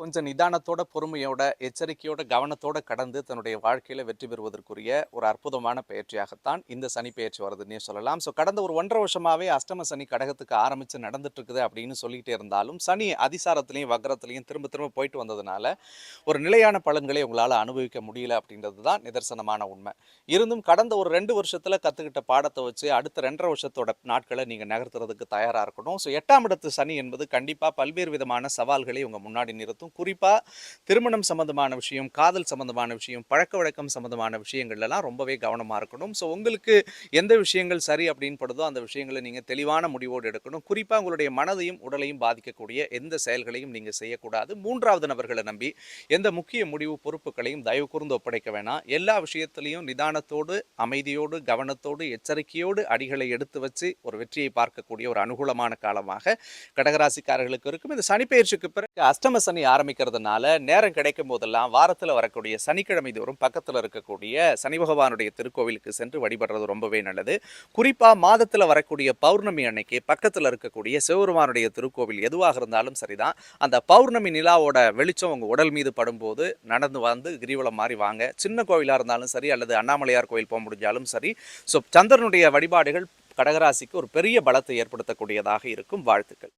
கொஞ்சம் நிதானத்தோட பொறுமையோட எச்சரிக்கையோட கவனத்தோட கடந்து தன்னுடைய வாழ்க்கையில வெற்றி பெறுவதற்குரிய ஒரு அற்புதமான பயிற்சியாகத்தான் இந்த சனி பயிற்சி வருதுன்னே சொல்லலாம். ஸோ கடந்த ஒரு ஒன்றரை வருஷமாவே அஷ்டம சனி கடகத்துக்கு ஆரம்பிச்சு நடந்துட்டு இருக்குது அப்படின்னு சொல்லிக்கிட்டே இருந்தாலும் சனி அதிசாரத்திலையும் வக்ரத்திலையும் திரும்ப திரும்ப போயிட்டு வந்ததுனால ஒரு நிலையான பலன்களை உங்களால் அனுபவிக்க முடியல அப்படின்றது தான் நிதர்சனமான உண்மை. இருந்தும் கடந்த ஒரு ரெண்டு வருஷத்துல கத்துக்கிட்ட பாடத்தை வச்சு அடுத்த ரெண்டரை வருஷத்தோட நாட்களை நீங்க நகர்த்துறதுக்கு தயாரா இருக்கணும். ஸோ எட்டாம் இடத்து சனி என்பது கண்டிப்பா பல்வேறு விதமான சவால்களை உங்க முன்னாடி நிறுத்தும். இருக்கும் குறிப்பாக திருமணம் சம்மந்தமான விஷயம் காதல் சம்மந்தமான விஷயம் பழக்க வழக்கம் சம்மந்தமான விஷயங்கள்லாம் ரொம்பவே கவனமாக இருக்கணும். ஸோ உங்களுக்கு எந்த விஷயங்கள் சரி அப்படின்னு படுதோ அந்த விஷயங்களை நீங்கள் தெளிவான முடிவோடு எடுக்கணும். குறிப்பாக உங்களுடைய மனதையும் உடலையும் பாதிக்கக்கூடிய எந்த செயல்களையும் நீங்கள் செய்யக்கூடாது. மூன்றாவது நபர்களை நம்பி எந்த முக்கிய முடிவு பொறுப்புகளையும் தயவு கூர்ந்து ஒப்படைக்க வேணாம். எல்லா விஷயத்திலையும் நிதானத்தோடு அமைதியோடு கவனத்தோடு எச்சரிக்கையோடு அடிகளை எடுத்து வச்சு ஒரு வெற்றியை பார்க்கக்கூடிய ஒரு அனுகூலமான காலமாக கடகராசிக்காரர்களுக்கு இருக்கும். இந்த சனிப்பெயர்ச்சிக்கு பிறகு அஷ்டம சனி ஆரம்பிக்கிறதுனால நேரம் கிடைக்கும் போதெல்லாம் வாரத்தில் வரக்கூடிய சனிக்கிழமை தோறும் பக்கத்தில் இருக்கக்கூடிய சனி பகவானுடைய திருக்கோவிலுக்கு சென்று வழிபடுறது ரொம்பவே நல்லது. குறிப்பாக மாதத்தில் வரக்கூடிய பௌர்ணமி அன்னைக்கு பக்கத்தில் இருக்கக்கூடிய சிவபெருமானுடைய திருக்கோவில் எதுவாக இருந்தாலும் சரிதான். அந்த பௌர்ணமி நிலாவோட வெளிச்சம் உங்கள் உடல் மீது படும்போது நடந்து வந்து கிரிவலம் மாதிரி வாங்க. சின்ன கோவிலாக இருந்தாலும் சரி அல்லது அண்ணாமலையார் கோவில் போக முடிஞ்சாலும் சரி. ஸோ சந்திரனுடைய வழிபாடுகள் கடகராசிக்கு ஒரு பெரிய பலத்தை ஏற்படுத்தக்கூடியதாக இருக்கும். வாழ்த்துக்கள்.